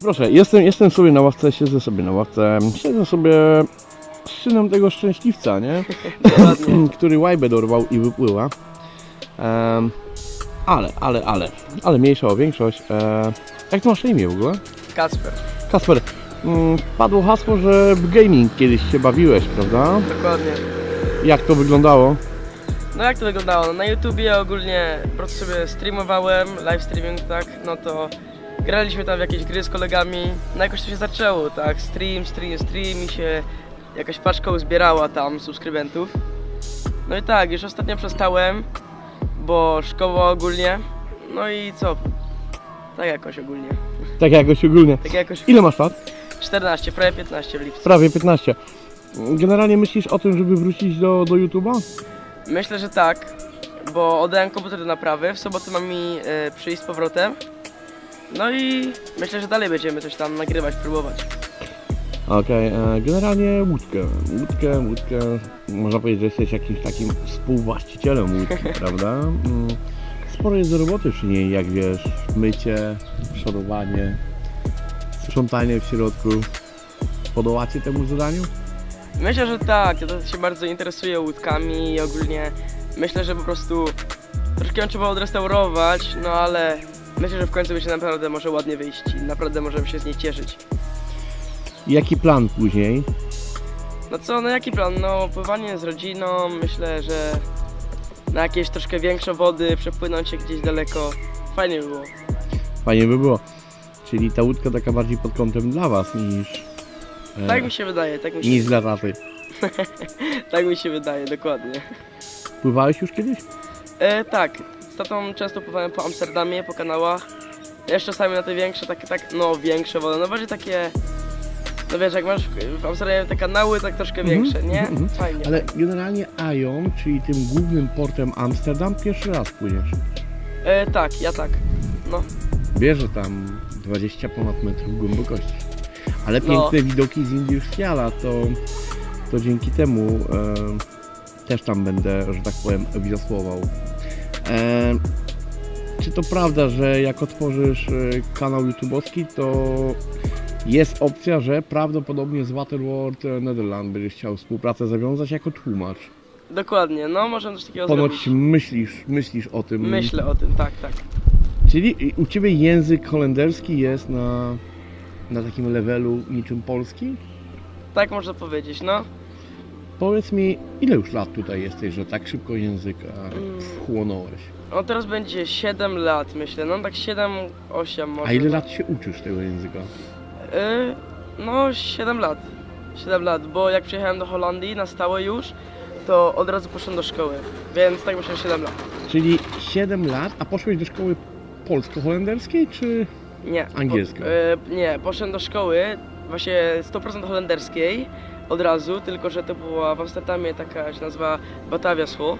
Proszę, jestem, jestem sobie na ławce, siedzę sobie na ławce, siedzę sobie z synem tego szczęśliwca, nie? Który łajbę dorwał i wypływa. Em, ale, ale, ale, ale mniejsza o większość. E, jak to masz na imię w ogóle? Kacper, Kasper, mm, padło hasło, że w gaming kiedyś się bawiłeś, prawda? dokładnie. Jak to wyglądało? No jak to wyglądało? No, na YouTubie ogólnie po prostu sobie streamowałem, live streaming, tak, no to graliśmy tam w jakieś gry z kolegami, no jakoś to się zaczęło, tak, stream, stream, stream i się jakaś paczka uzbierała tam subskrybentów. No i tak, już ostatnio przestałem, bo szkoła ogólnie, no i co, tak jakoś ogólnie, Tak jakoś ogólnie. tak jakoś Ile masz lat? 14, prawie 15 w lipcu. Prawie 15. Generalnie myślisz o tym, żeby wrócić do, do YouTube'a? Myślę, że tak, bo oddałem komputer do naprawy, w sobotę mam mi e, przyjść z powrotem. No i myślę, że dalej będziemy coś tam nagrywać, próbować. Okej, e, generalnie łódkę. Łódkę, łódkę. Można powiedzieć, że jesteś jakimś takim współwłaścicielem łódki, prawda? Mm, Sporo jest do roboty przy niej, jak wiesz, mycie, szorowanie, sprzątanie w środku. Podołacie temu zadaniu? Myślę, że tak, ja to się bardzo interesuję łódkami i ogólnie myślę, że po prostu troszkę ją trzeba odrestaurować, no ale myślę, że w końcu będzie naprawdę może ładnie wyjść i naprawdę możemy się z niej cieszyć. Jaki plan później? No co, no jaki plan? No pływanie z rodziną, myślę, że na jakieś troszkę większe wody, przepłynąć się gdzieś daleko, fajnie by było. Fajnie by było. Czyli ta łódka taka bardziej pod kątem dla was niż... e, Tak mi się wydaje, tak mi się, Niż dla taty. tak mi się wydaje, dokładnie. Pływałeś już kiedyś? E, tak, z tatą często pływałem po Amsterdamie, po kanałach. Jeszcze czasami na te większe, takie, tak, no większe wody, no bardziej takie, no wiesz, jak masz w Amsterdamie te kanały, tak troszkę Mhm, większe, nie? mhm, mhm. Fajnie. Ale generalnie Ajon, czyli tym głównym portem Amsterdam, pierwszy raz płyniesz. E, tak, ja tak, no. Wiesz, że tam 20 ponad metrów głębokości. Ale No. piękne widoki z Indiuszkiala, to, to dzięki temu e, też tam będę, że tak powiem, wiosłował. Czy to prawda, że jak otworzysz e, kanał YouTube'owski, to jest opcja, że prawdopodobnie z Waterworld e, Netherlands będziesz chciał współpracę zawiązać jako tłumacz? Dokładnie, no możemy coś takiego Ponoć zrobić. myślisz, myślisz o tym. Myślę o tym, tak, tak. Czyli u Ciebie język holenderski jest na, na takim levelu niczym polski? Tak można powiedzieć, no. Powiedz mi, ile już lat tutaj jesteś, że tak szybko języka Mm. wchłonąłeś? No teraz będzie 7 lat, myślę, no tak 7, 8 może. A ile lat się uczysz tego języka? Y, no 7 lat. 7 lat, bo jak przyjechałem do Holandii na stałe już, to od razu poszedłem do szkoły, więc tak myślę, że 7 lat. Czyli 7 lat, a poszłeś do szkoły polsko-holenderskiej, czy... Nie. Angielską. Po, y, nie, poszedłem do szkoły właśnie 100% holenderskiej od razu, tylko że to była w Amsterdamie taka się nazywa Batavia School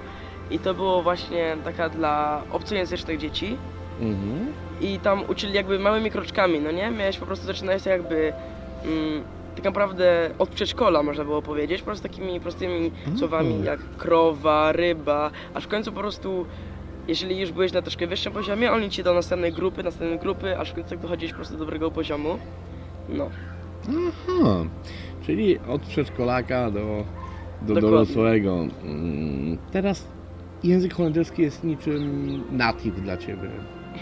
i to było właśnie taka dla obcojęzycznych dzieci Mhm. i tam uczyli jakby małymi kroczkami, no nie? Miałeś po prostu zaczynałeś jakby mm, tak naprawdę od przedszkola można było powiedzieć, po prostu takimi prostymi A. słowami jak krowa, ryba, aż w końcu po prostu jeżeli już byłeś na troszkę wyższym poziomie, oni ci do następnej grupy, następnej grupy, aż w końcu tak dochodzisz po prostu do dobrego poziomu. No, Aha, czyli od przedszkolaka do, do Dokładnie. dorosłego. Mm, Teraz język holenderski jest niczym native dla Ciebie.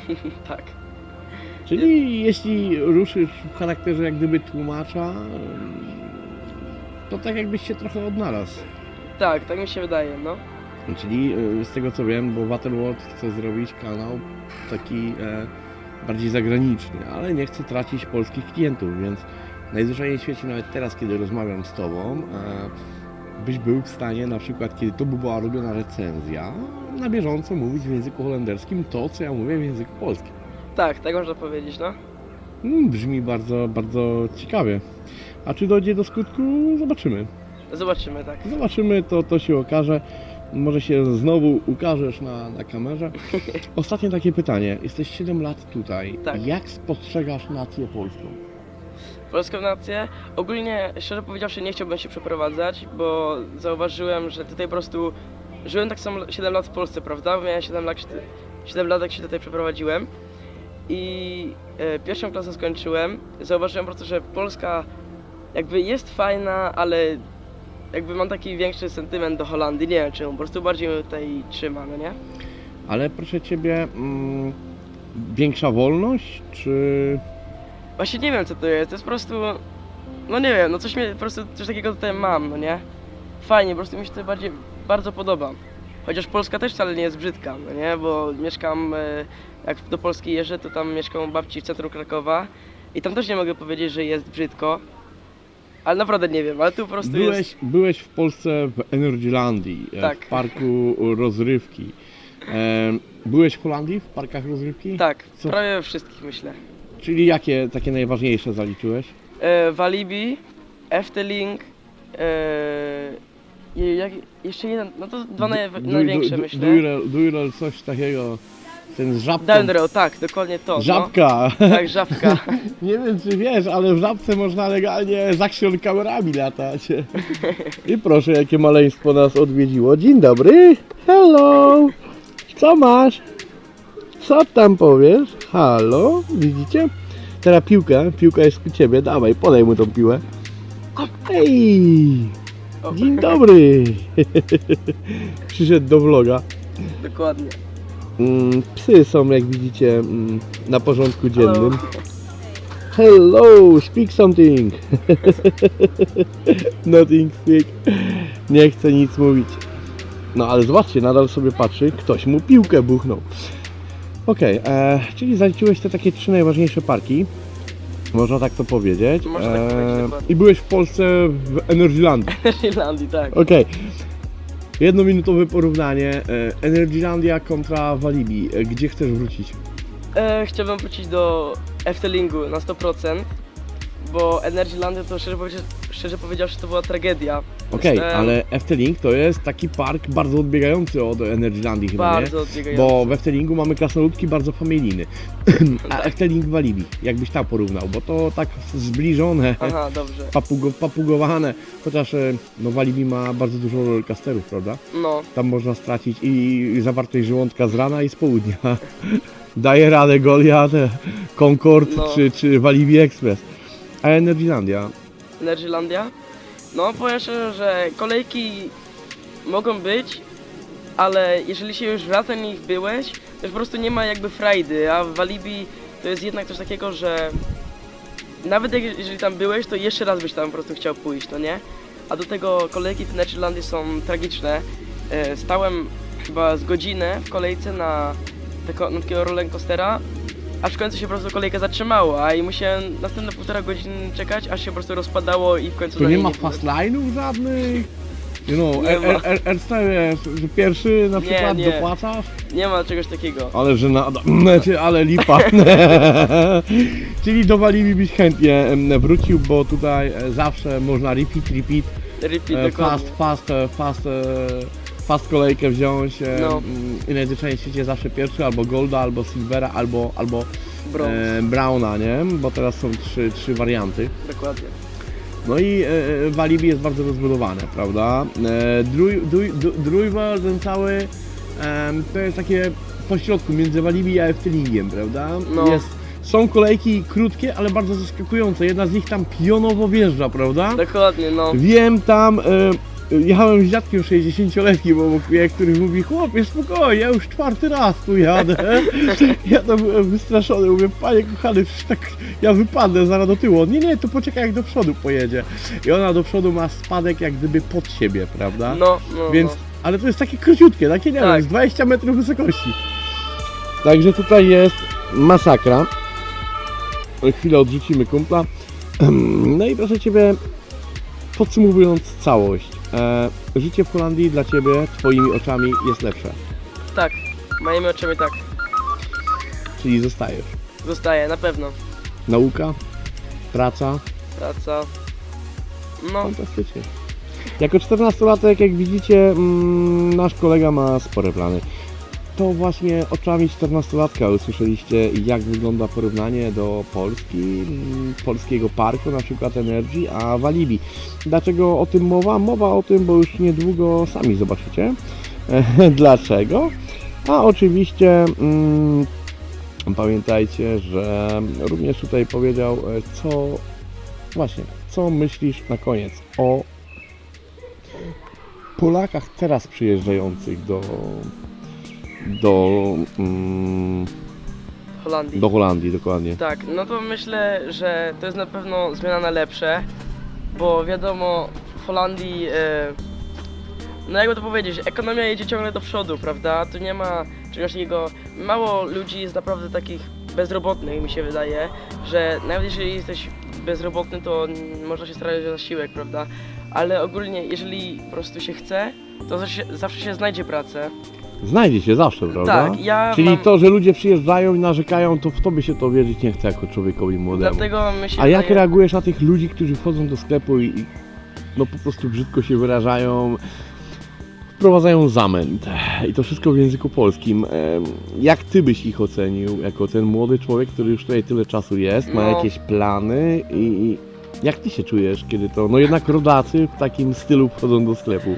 tak. Czyli jeśli ruszysz w charakterze jak gdyby tłumacza, to tak jakbyś się trochę odnalazł. Tak, tak mi się wydaje, no. Czyli e, z tego co wiem, bo Waterworld chce zrobić kanał taki e, bardziej zagraniczny, ale nie chce tracić polskich klientów, więc najzwyczajniej w świecie, nawet teraz, kiedy rozmawiam z Tobą, e, byś był w stanie na przykład, kiedy to by była robiona recenzja, na bieżąco mówić w języku holenderskim to, co ja mówię w języku polskim. Tak, tak można powiedzieć, no. Mm, brzmi bardzo, bardzo ciekawie. A czy dojdzie do skutku? Zobaczymy. Zobaczymy, tak. Zobaczymy, to, to się okaże. Może się znowu ukażesz na, na kamerze. Ostatnie takie pytanie. Jesteś 7 lat tutaj. Tak. Jak spostrzegasz nację polską? Polską nację. Ogólnie, szczerze powiedziawszy, nie chciałbym się przeprowadzać, bo zauważyłem, że tutaj po prostu żyłem tak samo 7 lat w Polsce, prawda? Miałem 7 lat, 7 lat jak się tutaj przeprowadziłem. i e, pierwszą klasę skończyłem. Zauważyłem po prostu, że Polska jakby jest fajna, ale jakby mam taki większy sentyment do Holandii. Nie wiem czemu, po prostu bardziej mnie tutaj trzyma, no nie? Ale proszę Ciebie, mm, większa wolność, czy... Właśnie nie wiem co to jest, to jest po prostu, no nie wiem, no coś mnie, po prostu coś takiego tutaj mam, no nie? Fajnie, po prostu mi się to bardziej, bardzo podoba. Chociaż Polska też wcale nie jest brzydka, no nie? Bo mieszkam, e, jak do Polski jeżdżę, to tam mieszkam u babci w centrum Krakowa i tam też nie mogę powiedzieć, że jest brzydko. Ale naprawdę nie wiem, ale tu po prostu Byłeś, jest... byłeś w Polsce w Energylandii, e, Tak. w parku rozrywki. E, byłeś w Holandii, w parkach rozrywki? Tak, Co? prawie we wszystkich myślę. Czyli jakie takie najważniejsze zaliczyłeś? E, Walibi, Efteling, e, i jak, jeszcze jeden, no to dwa naj, Du- największe du- myślę. Duirel, Duirel, coś takiego, ten z żabką. Dendro, tak, dokładnie to. Żabka! No. Tak, żabka. Nie wiem czy wiesz, ale w żabce można legalnie z action kamerami latać. I proszę, jakie maleństwo nas odwiedziło. Dzień dobry. Hello. Co masz? Co tam powiesz? Halo? Widzicie? Teraz piłka, piłka jest u ciebie. Dawaj, podaj mu tą piłę. Hej! O, Dzień dobry! Przyszedł do vloga. Dokładnie. Mm, Psy są, jak widzicie, mm, na porządku dziennym. Hello, speak something. Nothing speak. Nie chcę nic mówić. No ale zobaczcie, nadal sobie patrzy, ktoś mu piłkę buchnął. Okej, e, czyli zaliczyłeś te takie trzy najważniejsze parki. Można tak to powiedzieć. Można tak powiedzieć, dokładnie. I byłeś w Polsce w Energylandii. Irlandii, tak. Okej. Jednominutowe porównanie. e, Energylandia kontra Walibi. E, Gdzie chcesz wrócić? E, chciałbym wrócić do Eftelingu na 100%, bo Energylandia to szczerze, powiedziawszy, szczerze powiedziawszy to była tragedia. Okej, Myślałem- ale Efteling to jest taki park bardzo odbiegający od Energylandii chyba, Bardzo nie? odbiegający. Bo w Eftelingu mamy krasnoludki bardzo familijny. A Tak. Efteling Walibi, jakbyś tam porównał, bo to tak zbliżone, Aha, dobrze. papugo, papugowane, chociaż e, no Walibi ma bardzo dużo rollercoasterów, prawda? No, Tam można stracić i zawartość żołądka z rana i z południa. Daje radę Goliath, Concord No. czy, czy Walibi Express. A Energylandia? Energylandia. No, powiem szczerze, że kolejki mogą być, ale jeżeli się już raz na nich byłeś, to po prostu nie ma jakby frajdy, a w Walibi to jest jednak coś takiego, że nawet jeżeli tam byłeś, to jeszcze raz byś tam po prostu chciał pójść, no nie? A do tego kolejki w Energylandii są tragiczne. E, Stałem chyba z godzinę w kolejce na, na takiego rollercoastera, aż w końcu się po prostu kolejka zatrzymała i musiałem następne półtora godziny czekać, aż się po prostu rozpadało i w końcu Tu na nie ma byłem. fast line'ów żadnych? You know, Nie R- ma. R- R- R4 jest, że pierwszy na Nie, przykład nie. dopłacasz? Nie ma czegoś takiego. Ale że znaczy, ale lipa. Czyli do Walibi byś chętnie em, wrócił, bo tutaj e, zawsze można repeat, repeat, Repeat e, dokładnie. fast, fast, e, fast, e, fast kolejkę wziąć. e, No. mm, I najzwyczajniej w świecie zawsze pierwszy, albo Golda, albo Silvera, albo, albo Brąz, e, Browna, nie? Bo teraz są trzy, trzy warianty. dokładnie. No i e, e, Walibi jest bardzo rozbudowane, prawda? E, drój- Drójwal, ten cały, em, to jest takie pośrodku między Walibi a Eftelingiem, prawda? No. Jest, są kolejki krótkie, ale bardzo zaskakujące. Jedna z nich tam pionowo wjeżdża, prawda? Dokładnie, no. Wiem tam, e, jechałem z dziadkiem 60-letnim obok mnie, który mówi, chłopie spokojnie, ja już czwarty raz tu jadę. Ja tam byłem wystraszony, mówię, panie kochany, tak ja wypadnę zaraz do tyłu. On, Nie, nie, to poczekaj jak do przodu pojedzie. I ona do przodu ma spadek jak gdyby pod siebie, prawda? No, no, Więc, no. ale to jest takie króciutkie, takie nie Tak. wiem, z 20 metrów wysokości. Także tutaj jest masakra. Chwilę odrzucimy kumpla. No i proszę Ciebie, podsumowując całość. E, życie w Holandii dla Ciebie, Twoimi oczami jest lepsze. Tak, moimi oczami tak. Czyli zostajesz. Zostaje, na pewno. Nauka, praca, Praca. No, fantastycznie. Jako 14-latek, jak widzicie, mm, nasz kolega ma spore plany. To właśnie oczami 14-latka usłyszeliście, jak wygląda porównanie do Polski, mm, polskiego parku, na przykład Energy, a Walibi. Dlaczego o tym mowa? Mowa o tym, bo już niedługo sami zobaczycie. Dlaczego? A oczywiście mm, pamiętajcie, że również tutaj powiedział, e, co właśnie, co myślisz na koniec o Polakach teraz przyjeżdżających do do, mm, Holandii. do Holandii dokładnie. Tak, no to myślę, że to jest na pewno zmiana na lepsze, bo wiadomo, w Holandii, e, no jakby to powiedzieć, ekonomia jedzie ciągle do przodu, prawda? Tu nie ma czegoś takiego, mało ludzi jest naprawdę takich bezrobotnych, mi się wydaje, że nawet jeżeli jesteś bezrobotny, to można się starać o zasiłek, prawda? Ale ogólnie, jeżeli po prostu się chce, to zawsze się znajdzie pracę. Znajdzie się zawsze, prawda? Tak, ja Czyli mam, to, że ludzie przyjeżdżają i narzekają, to w tobie się to wierzyć nie chce jako człowiekowi młodemu. dlatego mi się A jak wydaje- reagujesz na tych ludzi, którzy wchodzą do sklepu i, i no po prostu brzydko się wyrażają, wprowadzają zamęt i to wszystko w języku polskim. Em, Jak ty byś ich ocenił jako ten młody człowiek, który już tutaj tyle czasu jest, ma No. jakieś plany i i jak ty się czujesz, kiedy to, no jednak rodacy w takim stylu wchodzą do sklepu?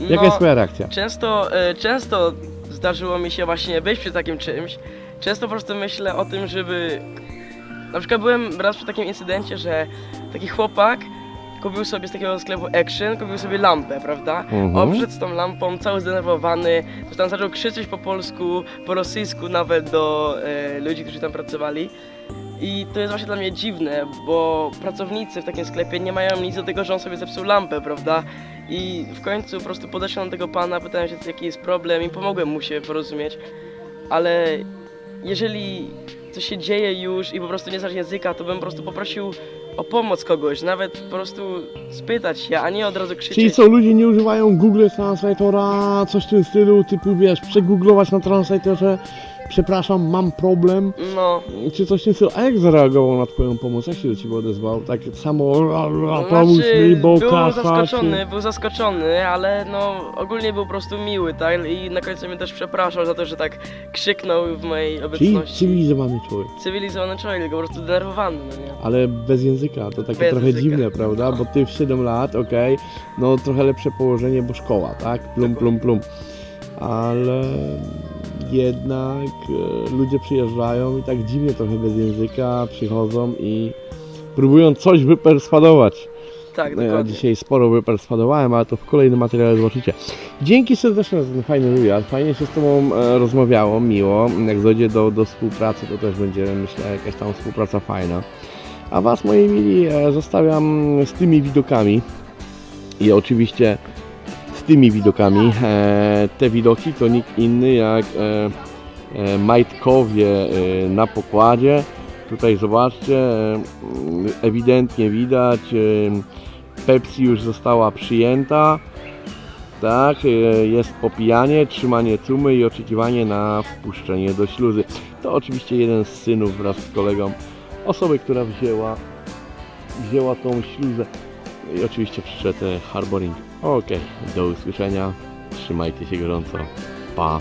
Jaka No, jest twoja reakcja? Często, e, często zdarzyło mi się właśnie być przy takim czymś. Często po prostu myślę o tym, żeby. Na przykład byłem raz przy takim incydencie, że taki chłopak kupił sobie z takiego sklepu Action, kupił sobie lampę, prawda? Mhm. Obrzedł z tą lampą, cały zdenerwowany, to tam zaczął krzyczeć po polsku, po rosyjsku nawet do e, ludzi, którzy tam pracowali. I to jest właśnie dla mnie dziwne, bo pracownicy w takim sklepie nie mają nic do tego, że on sobie zepsuł lampę, prawda? I w końcu po prostu podeszłem do tego pana, pytałem się, jaki jest problem i pomogłem mu się porozumieć. Ale jeżeli coś się dzieje już i po prostu nie znasz języka, to bym po prostu poprosił o pomoc kogoś, nawet po prostu spytać się, a nie od razu krzyczeć. Czyli co, ludzie nie używają Google Translatora, coś w tym stylu, typu wiesz, przegooglować na Translatorze, przepraszam, mam problem, No, czy coś w tym stylu. A jak zareagował na twoją pomoc? Jak się do ciebie odezwał? Tak samo, ra, ra, to pomóż mi, bo był kasa, zaskoczony, był zaskoczony, ale no ogólnie był po prostu miły, tak? I na końcu mnie też przepraszał za to, że tak krzyknął w mojej czy... Czyli obecności. cywilizowany człowiek, Cywilizowany człowiek, tylko po prostu denerwowany, no nie? ale bez języka, to takie Bez trochę języka. dziwne, prawda? Bo ty w 7 lat, okej, no trochę lepsze położenie, bo szkoła, tak? Plum, plum, plum. Ale jednak e, ludzie przyjeżdżają i tak dziwnie trochę bez języka przychodzą i próbują coś wyperswadować. Tak, No ja dokładnie. dzisiaj sporo wyperswadowałem, ale to w kolejnym materiale zobaczycie. Dzięki serdecznie za ten fajny wywiad. Fajnie się z Tobą e, rozmawiało, miło. Jak dojdzie do, do współpracy, to też będzie, myślę, jakaś tam współpraca fajna. A Was, moi mili, e, zostawiam z tymi widokami. I oczywiście tymi widokami. E, te widoki to nikt inny jak e, e, majtkowie na pokładzie. Tutaj zobaczcie, e, ewidentnie widać, Pepsi już została przyjęta. Tak, jest popijanie, trzymanie cumy i oczekiwanie na wpuszczenie do śluzy. To oczywiście jeden z synów wraz z kolegą osoby, która wzięła, wzięła tą śluzę. I oczywiście przyszedł Harboring. Okej, do usłyszenia. Trzymajcie się gorąco. Pa.